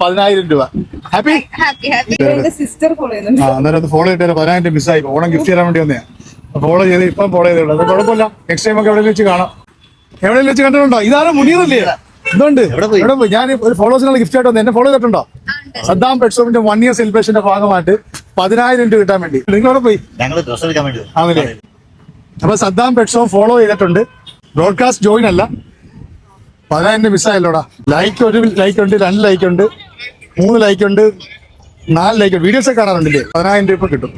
പതിനായിരം രൂപ. Happy sister follow ചെയ്യുന്നുണ്ട്. ആ അന്നേരം അത് ഫോളോ ചെയ്തിട്ട് പതിനായിരം മിസ്സായി ഓണം ഗിഫ്റ്റ് തരാൻ വേണ്ടി വന്നേ ഫോളോ ചെയ്ത് ഇപ്പം ഫോളോ ചെയ്തേ അത് കുഴപ്പമില്ല. നെക്സ്റ്റ് ടൈം ഒക്കെ എവിടെ വെച്ച് കാണാം. എവിടെ വെച്ച് കണ്ടിട്ടുണ്ടോ? ഇതാണ് മുനീറല്ലേ? എന്തുണ്ട് എവിടെ പോയി? എവിടെ പോയി? ഞാൻ ഒരു ഫോളോസിനുള്ള ഗിഫ്റ്റ് ആയിട്ട് വന്നു എന്നെ ഫോളോ ചെയ്തിട്ടുണ്ടോ? സദ്ദാം പെട്സോമിന്റെ വൺ ഇയർ സെലിബ്രേഷന്റെ ഭാഗമായിട്ട് പതിനായിരം രൂപ കിട്ടാൻ വേണ്ടി. നിങ്ങൾ എവിടെ പോയി. ആണല്ലേ? അപ്പൊ സദ്ദാം പെട്സോ ഫോളോ ചെയ്തിട്ടുണ്ട്. ബ്രോഡ്കാസ്റ്റ് ജോയിൻ അല്ല. പതിനായിരം മിസ്സായല്ലോടാ ലൈക്ക് ഒരു ലൈക്ക് ഉണ്ട് രണ്ട് ലൈക്ക് ഉണ്ട്. മൂന്ന് ലൈക്ക് ഉണ്ട് നാല് ലൈക്ക് വീഡിയോസ് ഒക്കെ കാണാറുണ്ടല്ലേ? പതിനായിരം രൂപ കിട്ടും.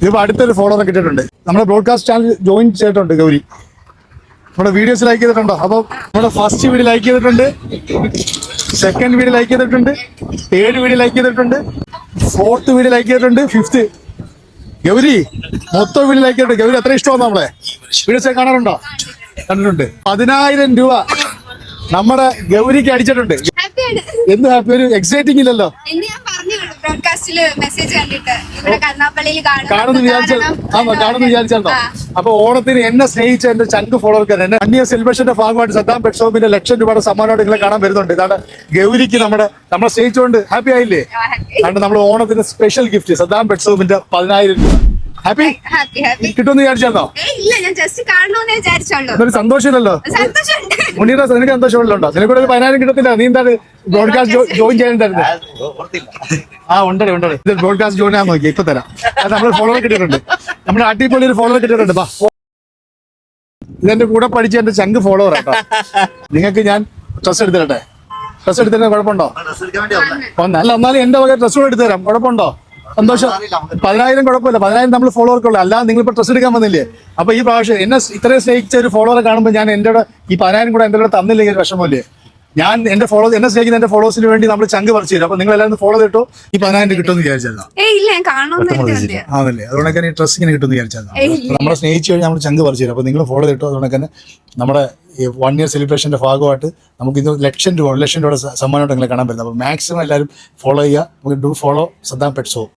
ഇതിപ്പോ അടുത്തൊരു ഫോളോവർ കിട്ടിയിട്ടുണ്ട് നമ്മുടെ ബ്രോഡ്കാസ്റ്റ് ചാനൽ ജോയിൻ ചെയ്തിട്ടുണ്ട് ഗൗരി. നമ്മുടെ വീഡിയോസ് ലൈക്ക് ചെയ്തിട്ടുണ്ടോ? അപ്പൊ നമ്മുടെ ഫസ്റ്റ് വീഡിയോ ലൈക്ക് ചെയ്തിട്ടുണ്ട് സെക്കൻഡ് വീഡിയോ ലൈക്ക് ചെയ്തിട്ടുണ്ട് തേർഡ് വീഡിയോ ലൈക്ക് ചെയ്തിട്ടുണ്ട് ഫോർത്ത് വീഡിയോ ലൈക്ക് ചെയ്തിട്ടുണ്ട് ഫിഫ്ത്ത് ഗൗരി മൊത്തം വീഡിയോ ലൈക്ക് ചെയ്തിട്ടുണ്ട്. ഗൗരി അത്ര ഇഷ്ടമാണ് നമ്മളെ? വീഡിയോസ് കാണാറുണ്ടോ? കണ്ടിട്ടുണ്ട്. പതിനായിരം രൂപ നമ്മുടെ ഗൗരിക്ക് അടിച്ചിട്ടുണ്ട്. എന്ത് ഹാപ്പി ഒരു എക്സൈറ്റിംഗ് ഇല്ലല്ലോ. ബ്രോഡ്കാസ്റ്റിൽ മെസ്സേജ് കണ്ടിട്ട്. ഇവിടെ കരുനാപ്പള്ളിയിൽ കാണുന്നു വിചാരിച്ച കാണുന്നു വിചാരിച്ചാണോ അപ്പൊ ഓണത്തിന് എന്നെ സ്നേഹിച്ച എന്റെ ചങ്ക് ഫോളോവർക്ക് എന്നെ അന്യ സെലിബ്രേഷന്റെ ഭാഗമായിട്ട് സദ്ദാം പെറ്റ് ഷോപ്പിന്റെ ലക്ഷം രൂപയുടെ സമ്മാനമായിട്ട് നിങ്ങളെ കാണാൻ വരുന്നുണ്ട്. ഇതാണ് ഗൗരിക്ക് നമ്മുടെ നമ്മളെ സ്നേഹിച്ചുകൊണ്ട് ഹാപ്പി ആയില്ലേ? കാരണം നമ്മൾ ഓണത്തിന് സ്പെഷ്യൽ ഗിഫ്റ്റ് സദ്ദാം പെറ്റ് ഷോപ്പിന്റെ പതിനായിരം രൂപ. ഹാപ്പി ഹാപ്പി ഹാപ്പി കിട്ടുമെന്ന് വിചാരിച്ചോ ഇല്ല ഞാൻ ജസ്റ്റ് കാണണമെന്ന് വിചാരിച്ചോളൂ അതൊരു സന്തോഷമില്ലല്ലോ? മുനീറ നിനക്ക് സന്തോഷമുണ്ടോ? നിനക്ക് ഒരു പതിനായിരം കിട്ടത്തില്ല. നീ എന്താണ് ബ്രോഡ്കാസ്റ്റ് ജോയിൻ ചെയ്യാൻ തരുന്നത് ആ, ഓ- ഓർത്തില്ല. ആ ഉണ്ട് ഉണ്ട് ഇത് ബ്രോഡ്കാസ്റ്റ് ജോയിൻ ആകാൻ നോക്കി ഇപ്പൊ തരാം. അത് നമ്മൾ ഫോളോവർ കിട്ടിയിട്ടുണ്ട്. നമ്മുടെ അടിപൊളി ഒരു ഫോളോവർ കിട്ടിയിട്ടുണ്ട്. ബാ. ഇതെന്റെ കൂടെ പഠിച്ച എന്റെ ചങ്ക് ഫോളോവർ കേട്ടോ നിങ്ങൾക്ക് ഞാൻ ഡ്രസ് എടുത്തിരട്ടെ ഡ്രസ് എടുത്തിട്ട് കുഴപ്പമുണ്ടോ? അല്ല എന്നാലും എന്റെ വക ഡ്രസ് കൂടെ എടുത്തു തരാം. കുഴപ്പമുണ്ടോ? സന്തോഷം. പതിനായിരം കുഴപ്പമില്ല. പതിനായിരം നമ്മൾ ഫോളോവർക്കുള്ളൂ. അല്ലാതെ നിങ്ങൾ ഇപ്പൊ ഡ്രസ് എടുക്കാൻ വന്നില്ലേ? അപ്പൊ ഈ പ്രാവശ്യം എന്നെ ഇത്രയും സ്നേഹിച്ച ഒരു ഫോളോവറെ കാണുമ്പോൾ ഞാൻ എന്റെ കൂടെ ഈ പതിനായിരം കൂടെ എന്റെ കൂടെ തന്നില്ലെങ്കിൽ ഒരു വിഷമമില്ലേ? ഞാൻ എന്റെ ഫോളോ എന്നെ സ്നേഹിക്കുന്ന എന്റെ ഫോളോസിന് വേണ്ടി നമ്മൾ ചങ്ക് പറിച്ചു തരും. അപ്പൊ നിങ്ങൾ എല്ലാവരും ഫോളോ ചെയ്തിട്ടോ? ഈ പതിനായിരം കിട്ടുമെന്ന് വിചാരിച്ചല്ലോ ഏയ് ഇല്ല ഞാൻ കാണണമെന്ന് കരുതിയുണ്ട് ആണല്ലേ? അതുകൊണ്ട് ഈ ഡ്രസ് ഇങ്ങനെ കിട്ടുമെന്ന് വിചാരിച്ചാൽ. നമ്മളെ സ്നേഹിച്ചു കഴിഞ്ഞാൽ നമ്മൾ ചങ്ക് പറിച്ചു തരും. അപ്പൊ നിങ്ങൾ ഫോളോ ചെയ്തിട്ടോ? അതുകൊണ്ട് തന്നെ നമ്മുടെ വൺ ഇയർ സെലിബ്രേഷന്റെ ഭാഗമായിട്ട് നമുക്ക് ഇത് ലക്ഷം രൂപ ലക്ഷം രൂപയുടെ സമ്മാനമായിട്ട് നിങ്ങളെ കാണാൻ പറ്റുന്നത് അപ്പൊ മാക്സിമം എല്ലാവരും ഫോളോ ചെയ്യുക. നമുക്ക് ഡു ഫോളോ സദ്ദാം പെറ്റ്സോ